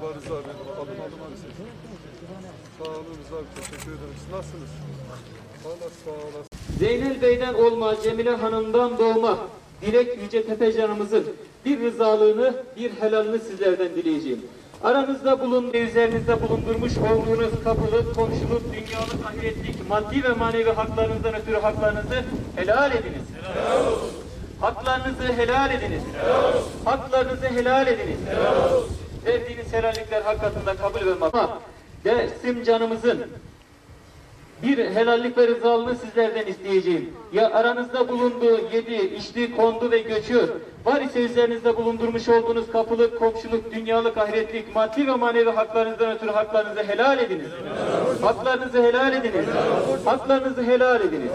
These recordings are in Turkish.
Merhaba Rıza Bey. Adım adım Seçim. Sağ olun Rıza Bey. Teşekkür ederim. Nasılsınız? Valla sağ olasın. Zeynel Bey'den olma, Cemile Hanım'dan doğma, Dilek Yüce Tepecanımızın bir rızalığını, bir helalini sizlerden dileyeceğim. Aranızda bulun ve üzerinizde bulundurmuş olduğunuz kapılık, komşuluk, dünyalık, ahiretlik, maddi ve manevi haklarınızdan ötürü haklarınızı helal ediniz. Haklarınızı helal ediniz. Haklarınızı helal ediniz. Verdiğiniz helallikler hak katında kabul makbul. Dersim canımızın bir helallik ve rızalığını sizlerden isteyeceğim. Ya aranızda bulunduğu, yedi, içti, kondu ve göçüyor. Var ise üzerinizde bulundurmuş olduğunuz kapılık, komşuluk, dünyalık, ahiretlik, maddi ve manevi haklarınızdan ötürü haklarınızı helal ediniz. Haklarınızı helal ediniz. Haklarınızı helal ediniz.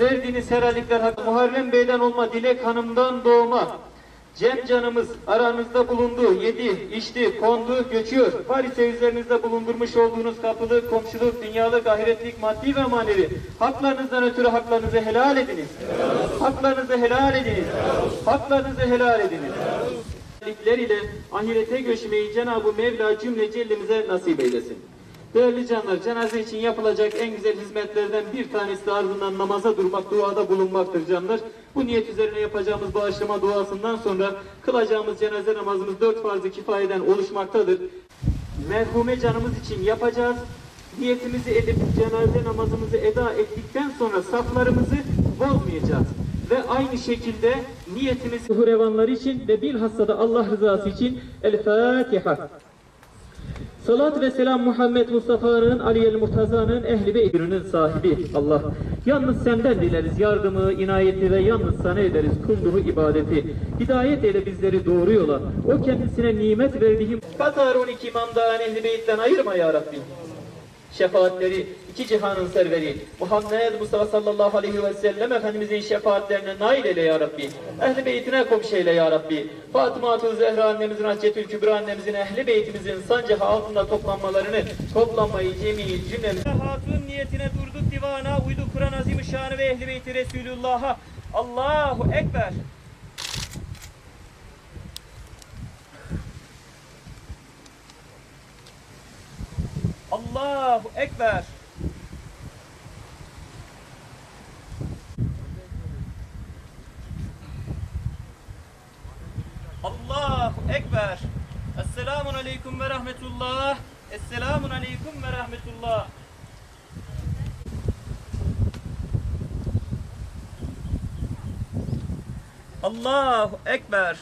Verdiğiniz helallikler. Muharrem Bey'den olma, Dilek Hanım'dan doğma. Cem canımız aranızda bulundu, yedi, içti, kondu, göçüyor. Var ise üzerinizde bulundurmuş olduğunuz kapılık, komşuluk, dünyalık, ahiretlik, maddi ve manevi. Haklarınızdan ötürü haklarınızı helal ediniz. Haklarınızı helal ediniz. Haklarınızı helal ediniz. Ler ile ahirete göçmeyi Cenab-ı Mevla cümle cellemize nasip eylesin. Değerli canlar, cenaze için yapılacak en güzel hizmetlerden bir tanesi de ardından namaza durmak, duada bulunmaktır canlar. Bu niyet üzerine yapacağımız bağışlama duasından sonra kılacağımız cenaze namazımız dört farz-ı kifayeden oluşmaktadır. Merhume canımız için yapacağız. Niyetimizi edip cenaze namazımızı eda ettikten sonra saflarımızı bozmayacağız. Ve aynı şekilde niyetimizi hurevanlar için ve bilhassa da Allah rızası için El Fatiha. Salat ve selam Muhammed Mustafa'nın, Ali el Murtaza'nın, ehli ve ürünün sahibi Allah. Yalnız senden dileriz yardımı, inayeti ve yalnız sana ederiz kulluğu ibadeti. Hidayet eyle bizleri doğru yola. O kendisine nimet verdiğim Katar 12 imamdan ehli beyitten ayırma ya Rabbi. Şefaatleri, iki cihanın serveri, Muhammed Mustafa sallallahu aleyhi ve sellem Efendimizin şefaatlerine nail eyle ya Rabbi. Ehli beytine komşu eyle ya Rabbi. Fatıma Zehra annemizin, Haccetül Kübra annemizin, ehli beytimizin sancahı altında toplanmalarını, toplanmayı cemi cümlemiz. Hatun niyetine durduk divana, uydu Kur'an azim şanı ve ehli beyti Resulullah'a. Allahu Ekber. Allahu Ekber. Allahu Ekber. Esselamun Aleyküm ve Rahmetullah. Esselamun Aleyküm ve Rahmetullah. Allahu Ekber.